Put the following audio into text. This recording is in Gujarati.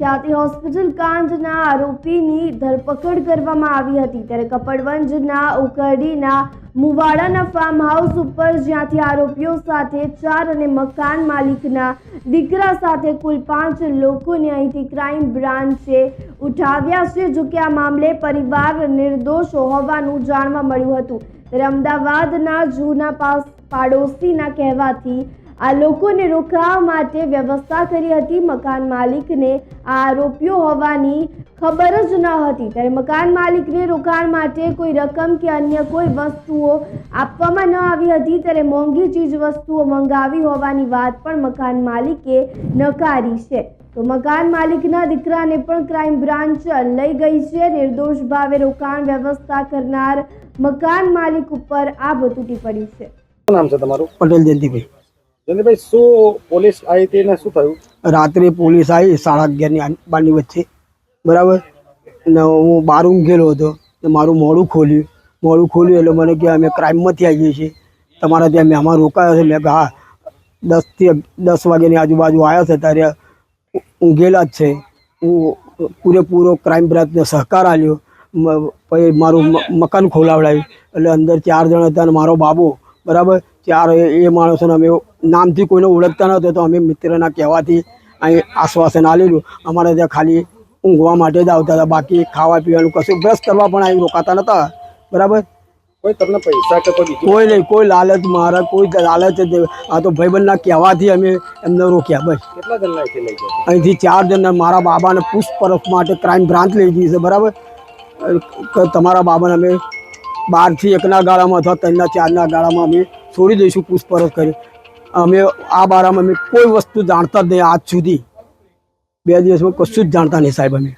ખ્યાતિ હોસ્પિટલ કાંડના આરોપીની ધરપકડ કરવામાં આવી હતી. ત્યારે કપડવંજના, ઉકરડીના, મુવાડાના ફાર્મ હાઉસ ઉપર જ્યાંથી આરોપીઓ સાથે ચાર અને મકાન માલિકના દીકરા સાથે કુલ પાંચ લોકોને અહીંથી ક્રાઇમ બ્રાન્ચે ઉઠાવ્યા છે. જો કે આ મામલે પરિવાર નિર્દોષ હોવાનું જાણવા મળ્યું હતું. ત્યારે અમદાવાદના જૂના પાડોશીના કહેવાથી આ લોકોને રોકાવા માટે વ્યવસ્થા કરી હતી મકાન માલિકને. આ આરોપીઓ હોવાની ખબર જ ન હતી. ત્યારે મકાન માલિકને રોકાણ માટે કોઈ રકમ કે અન્ય કોઈ વસ્તુઓ આપવામાં ન આવી હતી. ત્યારે મોંઘી ચીજ વસ્તુઓ મંગાવી હોવાની વાત પણ મકાન માલિકે નકારી છે. તો મકાન માલિકના દીકરાને પણ ક્રાઇમ બ્રાન્ચ લઈ ગઈ છે. નિર્દોષ ભાવે રોકાણ વ્યવસ્થા કરનાર મકાન માલિક ઉપર આ તૂટી ટીપડી છે. શું નામ છે તમારું? પટેલ જયંતિભાઈ. જયંતિભાઈ શું પોલીસ આવી હતી શું થયું? રાત્રે પોલીસ આવી સાડા અગિયારની બારની વચ્ચે. બરાબર? ને હું બહાર ઊંઘેલો હતો. ને મારું મોડું ખોલ્યું. મોડું ખોલ્યું એટલે મને કે અમે ક્રાઇમમાંથી આવીએ છીએ. તમારા ત્યાં મહેમાન રોકાયા છે. મેં કહ્યું હા, દસથી દસ વાગ્યાની આજુબાજુ આવ્યા છે. ત્યારે ઊંઘેલા જ છે. હું પૂરેપૂરો ક્રાઇમ બ્રાન્ચને સહકાર આપ્યો. પછી મારું મકાન ખોલાવડાવ્યું એટલે અંદર ચાર જણ હતા અને મારો બાબો. બરાબર? ચાર એ માણસોને અમે નામથી કોઈને ઓળખતા નહોતો તો અમે મિત્રના કહેવાથી અહીં આશ્વાસન આલેલું. અમારે ત્યાં ખાલી ઊંઘવા માટે જ આવતા હતા બાકી ખાવા પીવાનું કશું બ્રશ કરવા પણ અહીં રોકાતા નહોતા. બરાબર? કોઈ તમને પૈસા કે કોઈ કોઈ નહીં કોઈ લાલચ મારા કોઈ લાલચ જ આ તો ભાઈબંધના કહેવાથી અમે એમને રોક્યા બસ. કેટલા જણ લઈ ગયા? અહીંથી ચાર જણ મારા બાબાને પૂછપરછ માટે ક્રાઇમ બ્રાન્ચ લઈ ગઈ છે બરાબર? તમારા બાબાને અમે બારથી એકના ગાળામાં અથવા ત્રણના ચારના ગાળામાં અમે છોડી દઈશું પૂછપરછ કરી. અમે આ બારામાં અમે કોઈ વસ્તુ જાણતા જ નહીં આજ સુધી. બે દિવસમાં કશું જ જાણતા નહીં સાહેબ અમે.